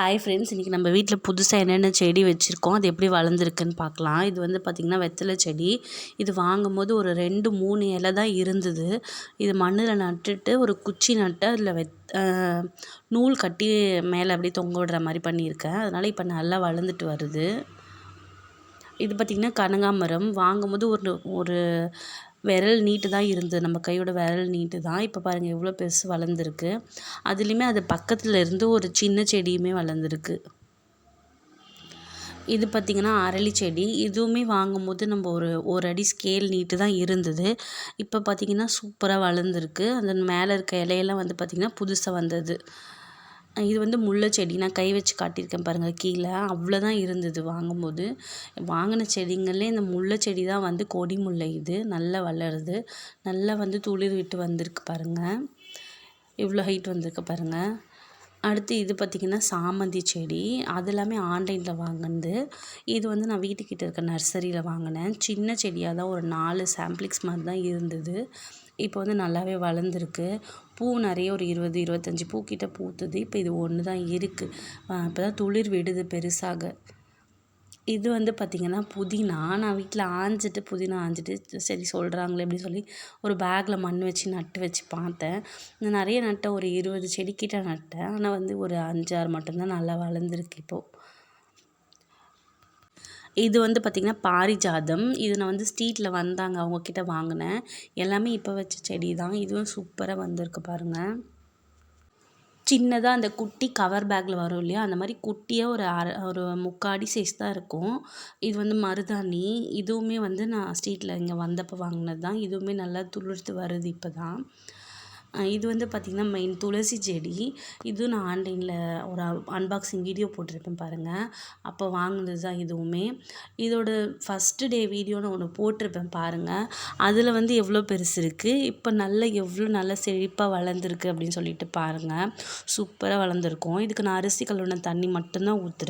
Hi friends இன்றைக்கி நம்ம வீட்டில் புதுசாக என்னென்ன செடி வச்சுருக்கோம் அது எப்படி வளர்ந்துருக்குன்னு பார்க்கலாம். இது வந்து பார்த்திங்கன்னா வெத்தலை செடி. இது வாங்கும் போது ஒரு ரெண்டு மூணு இலை தான் இருந்தது. இது மண்ணில் நட்டுட்டு ஒரு குச்சி நட்டு அதில் வெத் நூல் கட்டி மேலே அப்படியே தொங்க விடுற மாதிரி பண்ணியிருக்கேன். அதனால் இப்போ நல்லா வளர்ந்துட்டு வருது. இது பார்த்திங்கன்னா கனகாமரம் வாங்கும்போது ஒரு ஒரு விரல் நீட்டு தான் இருந்தது நம்ம கையோட விரல் நீட்டு தான். இப்போ பாருங்கள் எவ்வளோ பெருசு வளர்ந்துருக்கு. அதுலேயுமே அது பக்கத்தில் இருந்து ஒரு சின்ன செடியுமே வளர்ந்துருக்கு. இது பார்த்திங்கன்னா அரளி செடி. இதுவுமே வாங்கும்போது நம்ம ஒரு ஒரு அடி ஸ்கேல் நீட்டு தான் இருந்தது. இப்போ பார்த்திங்கன்னா சூப்பராக வளர்ந்துருக்கு. அந்த மேலே இருக்க இலையெல்லாம் வந்து பார்த்திங்கன்னா புதுசாக வந்தது. இது வந்து முல்லை செடி. நான் கை வச்சு காட்டியிருக்கேன் பாருங்கள் கீழே. அவ்வளோதான் இருந்தது வாங்கும்போது. வாங்கின செடிங்களே இந்த முல்லை செடி தான் வந்து கொடி முல்லை இது. நல்லா வளருது. நல்லா வந்து துளிர் விட்டு வந்திருக்கு பாருங்கள் இவ்வளோ ஹைட் வந்திருக்கு பாருங்கள் அடுத்து இது பார்த்திங்கன்னா சாமந்தி செடி. அது எல்லாமே ஆன்லைனில் வாங்கினது. இது வந்து நான் வீட்டுக்கிட்ட இருக்க நர்சரியில் வாங்கினேன். சின்ன செடியாக தான் ஒரு நாலு சாம்பிளிக்ஸ் மாதிரி தான் இருந்தது. இப்போ வந்து நல்லாவே வளர்ந்துருக்கு. பூ நிறைய ஒரு இருபது இருபத்தஞ்சி பூக்கிட்ட பூத்துது. இப்போ இது ஒன்று தான் இருக்குது இப்போ தான் துளிர் விடுது பெருசாக. இது வந்து பார்த்திங்கன்னா புதினா. நான் வீட்டில் ஆஞ்சிட்டு புதினா ஆஞ்சிட்டு சரி சொல்கிறாங்களே அப்படின்னு சொல்லி ஒரு பேக்கில் மண் வச்சு நட்டு வச்சு பார்த்தேன். நான் நிறைய நட்டேன். ஒரு இருபது செடிக்கிட்ட நட்டேன். ஆனால் வந்து ஒரு அஞ்சாறு மட்டும்தான் நல்லா வளர்ந்துருக்கு இப்போது இது வந்து பார்த்திங்கன்னா பாரிஜாதம். இது நான் வந்து ஸ்ட்ரீட்டில் வந்தாங்க. அவங்கக்கிட்ட வாங்கினேன். எல்லாமே இப்போ வச்ச செடி தான் இதுவும் சூப்பராக வந்திருக்கு பாருங்கள் சின்னதாக அந்த குட்டி கவர் பேக்கில் வரும் இல்லையா? அந்த மாதிரி குட்டியாக ஒரு அரை ஒரு முக்காடி சைஸ் தான் இருக்கும். இது வந்து மருதாணி. இதுவுமே வந்து நான் ஸ்ட்ரீட்டில் இங்கே வந்தப்போ வாங்கினது தான் இதுவுமே நல்லா துளிர்த்து வருது இப்போ தான் இது வந்து பார்த்திங்கன்னா மெயின் துளசி செடி. இதுவும் நான் ஆன்லைனில் ஒரு அன்பாக்சிங் வீடியோ போட்டிருப்பேன் பாருங்கள் அப்போ வாங்கினது தான் இதுவுமே. இதோட ஃபஸ்ட்டு டே வீடியோன்னு ஒன்று போட்டிருப்பேன் பாருங்கள் அதில் வந்து எவ்வளோ பெருசு இருக்குது இப்போ நல்ல எவ்வளோ நல்ல செழிப்பாக வளர்ந்துருக்கு அப்படின்னு சொல்லிட்டு பாருங்கள் சூப்பராக வளர்ந்துருக்கும். இதுக்கு நான் அரிசி கழுவுன தண்ணி மட்டும்தான் ஊற்றுறேன்